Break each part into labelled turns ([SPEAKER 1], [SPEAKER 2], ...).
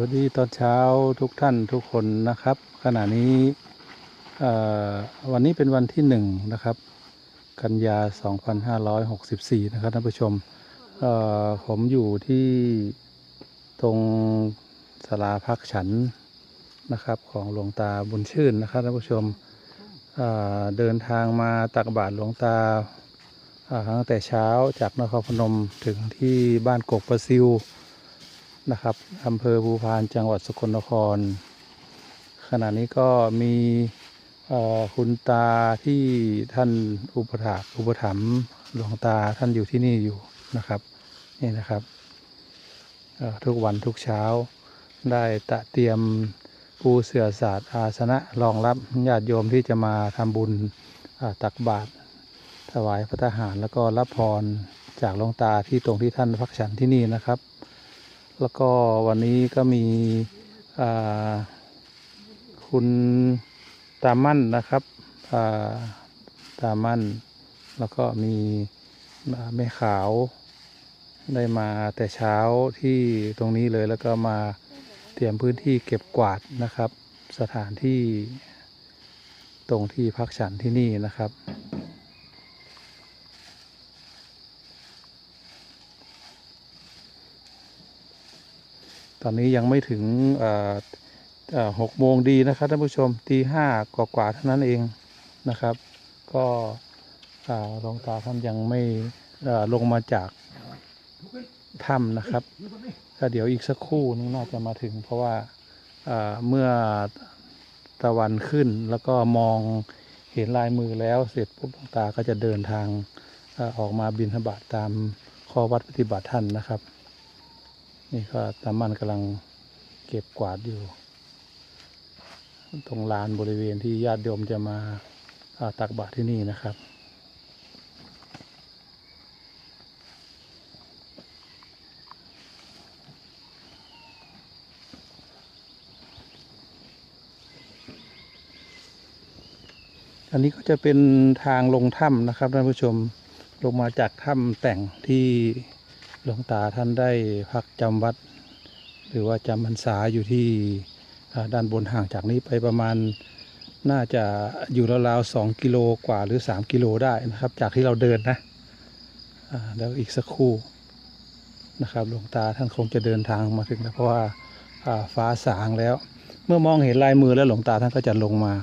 [SPEAKER 1] วัสดีตอนเช้าทุกท่านทุกคนนะครับ ขณะนี้วันนี้เป็นวันที่หนึ่งนะครับ กันยา 2564 นะครับท่านผู้ชมผมอยู่ที่ตรงศาลาพักฉันนะครับ ของหลวงตาบุญชื่นนะครับท่านผู้ชมเเดินทางมาตักบาตรหลวงตาอ่าตั้งแต่เช้าจากนครพนมถึงที่บ้านกกประซิว นะครับอำเภอภูพานจังหวัดสกลนคร ขณะนี้ก็มีคุณตาที่ท่านอุปถาอุปถัมภ์หลวงตาท่านอยู่ที่นี่อยู่นะครับนี่นะครับทุกวันทุกเช้าได้ตะเตรียมปูเสื่อศาสตร์อาสนะรองรับญาติโยมที่จะมาทำบุญตักบาตรถวายพระทหารแล้วก็รับพรจากหลวงตาที่ตรงที่ท่านพักฉันที่นี่นะครับ แล้วก็วันนี้ก็มีคุณตามั่นนะครับาตามั่น แล้วก็มีแม่ขาวได้มาแต่เช้าที่ตรงนี้เลยแล้วก็มาเตรียมพื้นที่เก็บกวาดนะครับ สถานที่ตรงที่พักฉันที่นี่นะครับ ตอนนี้ยังไม่ถึงหกโมงดีนะครับท่านผู้ชมตีห้ากว่าๆเท่านั้นเองนะครับ ก็อ่าหลวงตาท่านยังไม่ลงมาจากถ้ำนะครับก็เดี๋ยวอีกสักครู่นึงน่าจะมาถึง เพราะว่าเมื่อตะวันขึ้นแล้วก็มองเห็นลายมือแล้วเสร็จปุ๊บหลวงตาก็จะเดินทางออออกมาบินธบาตตามข้อวัดปฏิบัติท่านนะครับ นี่ก็ตามันกำลังเก็บกวาดอยู่ ตรงลานบริเวณที่ญาติโยมจะมาอาตักบาตรที่นี่นะครับอันนี้ก็จะเป็นทางลงถ้ำนะครับท่านผู้ชมลงมาจากถ้ำแต่งที่ หลวงตาท่านได้พักจำวัด หรือว่าจำพรรษาอยู่ที่ด้านบนห่างจากนี้ไปประมาณน่าจะอยู่ราวๆสองกิโลกว่าหรือสามกิโลได้นะครับ จากที่เราเดินนะแล้วอีกสักครู่นะครับหลวงตาท่านคงจะเดินทางมาถึงแล้วเพราะว่าฟ้าสางแล้ว เมื่อมองเห็นลายมือแล้วหลวงตาท่านก็จะลงมา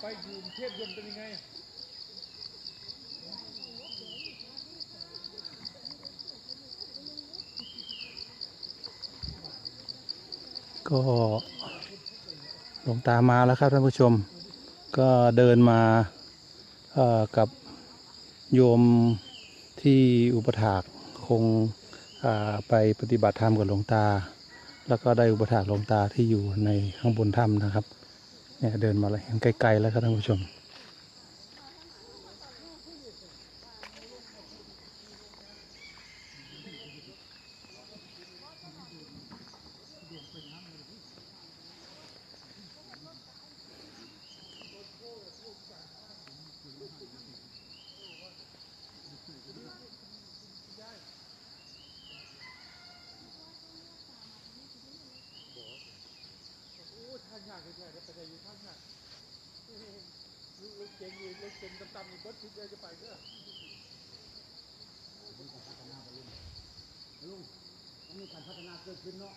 [SPEAKER 2] ไปอยู่กรุงเทพยนต์เป็นยังไง
[SPEAKER 1] ก็หลวงตามาแล้วครับท่านผู้ชม ก็เดินมากับโยมที่อุปถากคงไปปฏิบัติธรรมกับหลวงตา แล้วก็ได้อุปถากหลวงตาที่อยู่ในข้างบนถ้ำนะครับ เนี่ยเดินมาเลยเห็นไกลๆแล้วครับท่านผู้ชม
[SPEAKER 2] โอ้ทางยากเลยเนี่ยไปได้อยู่ทางยากลูกเก่งลูก เก่งต่ำๆนี่เบิดทุกเดือนจะไปเด้อ
[SPEAKER 3] ลุงมันมีการพัฒนาเกิดขึ้นเนาะ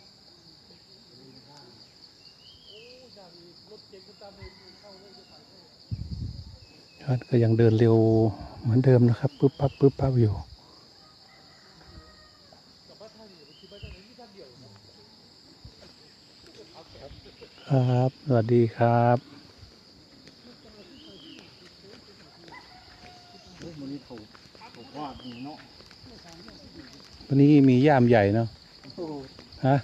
[SPEAKER 2] โอ้ยากอีกรถเก่งต่ำๆนี่เข้าเลยจะไปเด้อ
[SPEAKER 1] ท่านก็ยังเดินเร็วเหมือนเดิมนะครับปึ๊บปั๊บปึ๊บปั๊บอยู่
[SPEAKER 2] กับว่าทางนี้มันคือไปทางไหนมีทางเดียวเนาะ
[SPEAKER 1] ครับ สวัสดีครับ
[SPEAKER 3] โอ้มันนี่ถูกถูก ว่าดีเนาะ
[SPEAKER 1] วันนี้มีย่ามใหญ่เนาะ
[SPEAKER 3] โอ้
[SPEAKER 1] ฮะ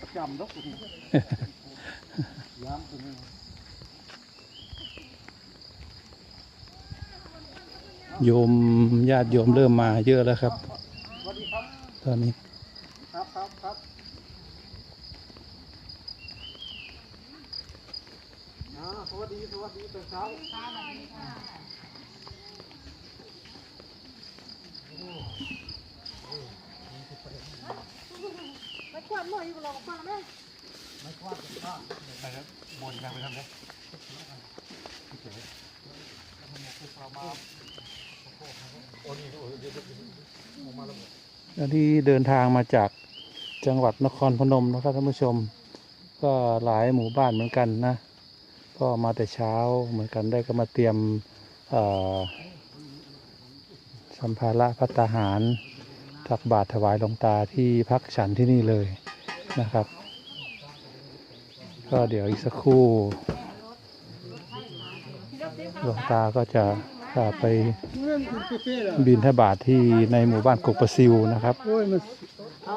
[SPEAKER 3] ประจำดอกตัวนี้ย้ำตัวนี้
[SPEAKER 1] โยมญาติโยมเริ่มมาเยอะแล้วครับ
[SPEAKER 3] สวัสดีครับ
[SPEAKER 1] ตอนนี้
[SPEAKER 3] ครับครับครับอ่าสวัสดีสวัสดีตอนเช้า ไม่ควรหน่อยอยู่หรอกป้าแม่
[SPEAKER 2] ไม่คว้าจะฆ่าไปครับบนยังไปทำไงโอ้นี่โอ้เดี๋ยวออกมาแล้ว
[SPEAKER 1] อันนี้เดินทางมาจากจังหวัดนครพนมนะครับท่านผู้ชม ก็หลายหมู่บ้านเหมือนกันนะ ก็มาแต่เช้าเหมือนกันได้ก็มาเตรียมสัมภาระพัตตาหาร ตักบาตรถวายหลวงตาที่พักฉันที่นี่เลยนะครับ ก็เดี๋ยวอีกสักครู่หลวงตาก็จะไปบินทบาทที่ในหมู่บ้านกกประซิวนะครับ
[SPEAKER 2] โอ้ยมันเอา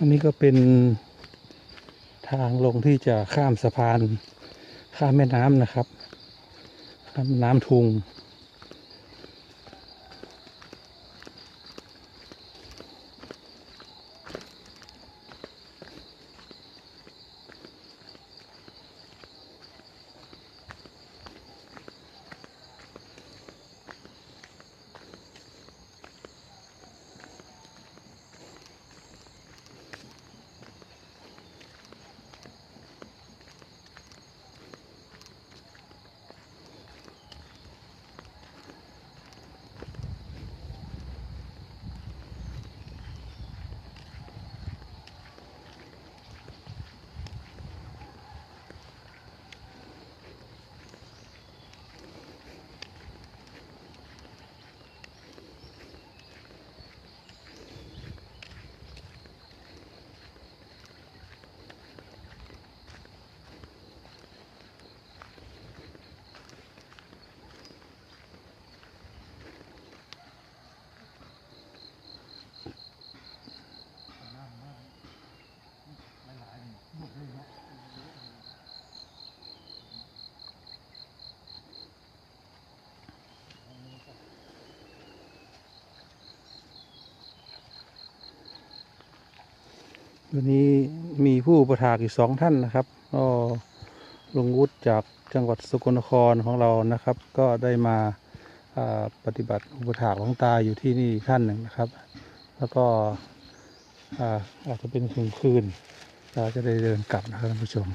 [SPEAKER 2] อันนี้
[SPEAKER 1] ก็เป็นทางลงที่จะข้ามสะพานข้ามแม่น้ำนะครับข้ามน้ำทุง วันนี้มีผู้อุประทากอีกสองท่านนะครับก็ลุงวุฒิจากจังหวัดสกลนครของเรานะครับ ก็ได้มาปฏิบัติอุปถากหลวงตาอยู่ที่นี่ท่านหนึ่งนะครับ แล้วก็อาอาจจะเป็นคืนคืนเราจะได้เดินกลับนะครับท่านผู้ชม